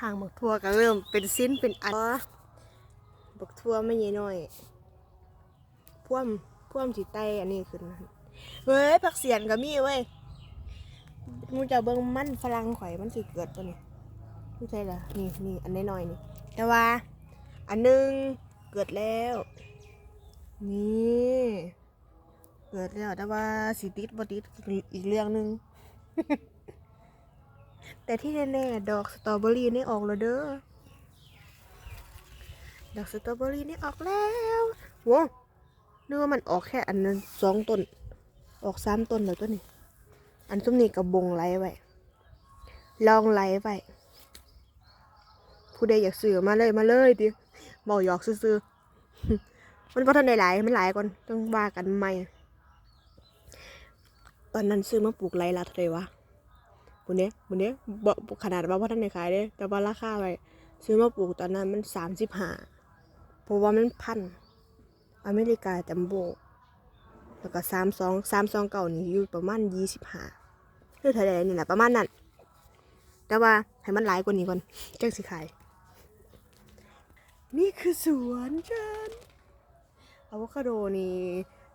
ทางบักทั่วก็เริ่มเป็นสิ้นเป็นอันบักทั่วไม่ใหญ่น้อยพ่วมพ่วมสีไตอันนี้ขึ้นเฮ้ยผักเสียนก็มีเว้ยมูจะเบิ่งมันฝรั่งข่อยมันสิเกิดตัวนี้ไม่ใช่เหรอนี่นี่อันน้อยๆนี่ แต่ว่า อันหนึงเกิดแล้ว นี่เกิดแล้วแต่ว่าสิติดบ่ติดอีกเรื่องหนึ่ง แต่ที่แน่ๆดอกสตรอเบอรี่นี่ออกแล้วเด้อ ดอกสตรอเบอรี่นี่ออกแล้วโว้นึกว่ามันออกแค่อันนั้นสองต้น ออกสามต้นแล้วตัวนี้ อันส้มนี่กับบงไลไว้ ลองไลไว้ผู้ใดอยากซื้อมาเลยมาเลยดิบอกหยอกซื้อมันเพราทันได้หลายมันหลายก่อนต้องว่ากันใหม่ ตอนนั้นซื้อมาปลูกไรละเท่าไรวะ บุเนี้ยบุเนี้ยบขนาดว่าพ่อท่านในขายเด้แต่ว่าราคาไว้ซื้อมาปลูกตอนนั้นมันสามสิบห้าเพราะว่ามันพันอเมริกาจัมโบแล้วก็สามสองสามสองเก่านี่อยู่ประมาณยี่สิบห้าหรือเท่าไรนี่แหละประมาณนั้น แต่ว่าให้มันหลายกว่านี้ก่อนจังสิขาย นี่คือสวนฉันอะโวคาโดนี่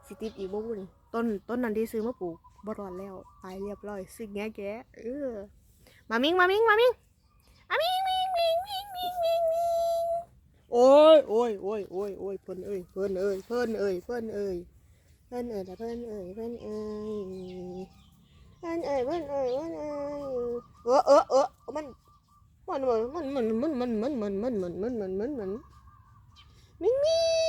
สิติดอีกบ่บุญต้นต้นนั้นที่ซื้อมาปลูก บรอดแล้วตายเรียบร้อย สิ่งแง่แกะเออมามิงมามิงมามิงมามิงมิงมิงมิงมิงมิงมิงโอ้ยโอ้ยโอ้ยโอ้ยโอ้ยเพิ่นเอ้ยเพิ่นเอ้ยเพิ่นเอ้ยเพิ่นเอ้ยเพิ่นเอ้ยเพิ่นเอ้ยเพิ่นเอ้ยเพิ่นเอ้ยเพิ่นเอ้ยเพิ่นเอ้ยเออเออเออมันมันมันมันมันมันมันมันมันมันมันมันมันมันมิงมิง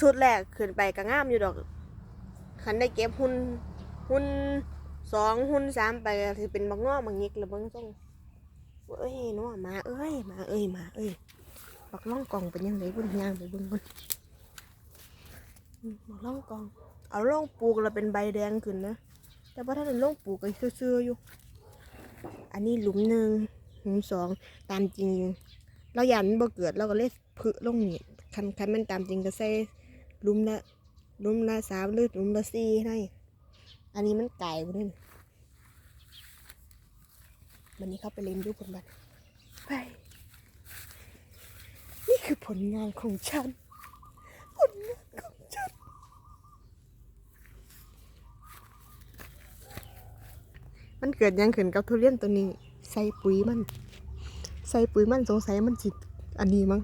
สุดแรกขึ้นไปก็งามอยู่ดอกคันได้เก็บหุ่นหุ่นสองหุ่นสามไปก็ถือเป็นบางงอกบางยิกแล้วบางต้องเอ้ยนัวมาเอ้ยมาเอ้ยมาเอ้ยบักล่องกองเป็นยังไงบุญยางไปบุญบุญอืมบักล่องกอง เอาล่องปลูกแล้วเป็นใบแดงขึ้นนะแต่ว่าถ้าเป็นล่องปลูกก็ซื่อๆอยู่ อันนี้หลุมหนึ่งหลุมสองตามจริงเราหยันบ่เกิดเราก็เลยพึ่ลงนี่คันคันแมันตามจริงก็ใส่ ลุมละลุมละสามหรือลุมละสี่ให้อันนี้มันไก่บุญวันนี้เข้าไปเล่นดูผลบัตไป นี่คือผลงานของฉัน ผลงานของฉัน มันเกิดยังขึ้นกับทุเรียนตัวนี้ ใส่ปุ๋ยมัน ใส่ปุ๋ยมันสงสัยมันจิต อันนี้มั้ง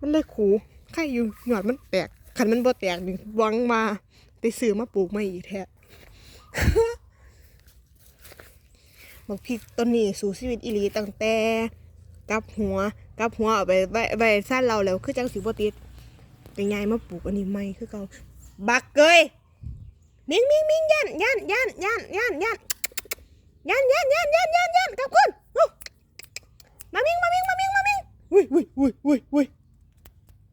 มันเลยขูไข่อยู่หยอดมันแตก ขันมันบ่แตกนี่หวังมาไปซื้อมาปลูกใหม่อีกแท้บักพริกต้นนี้สู่ชีวิตอีหลีตั้งแต่กับหัวกับหัวเอาไปไว้ไว้ซ่านเราแล้วคือจังสิบ่ติดเป็นไงมาปลูกอันนี้ใหม่คือเก่าบักเกยมิงมิงมิงยันยันยันยันยันยันยันยันยันยันยันยันกลับขึ้นมามิงมามิงมามิงมามิงอุ้ยอุ้ยอุ้ยอุ้ยอุ้ย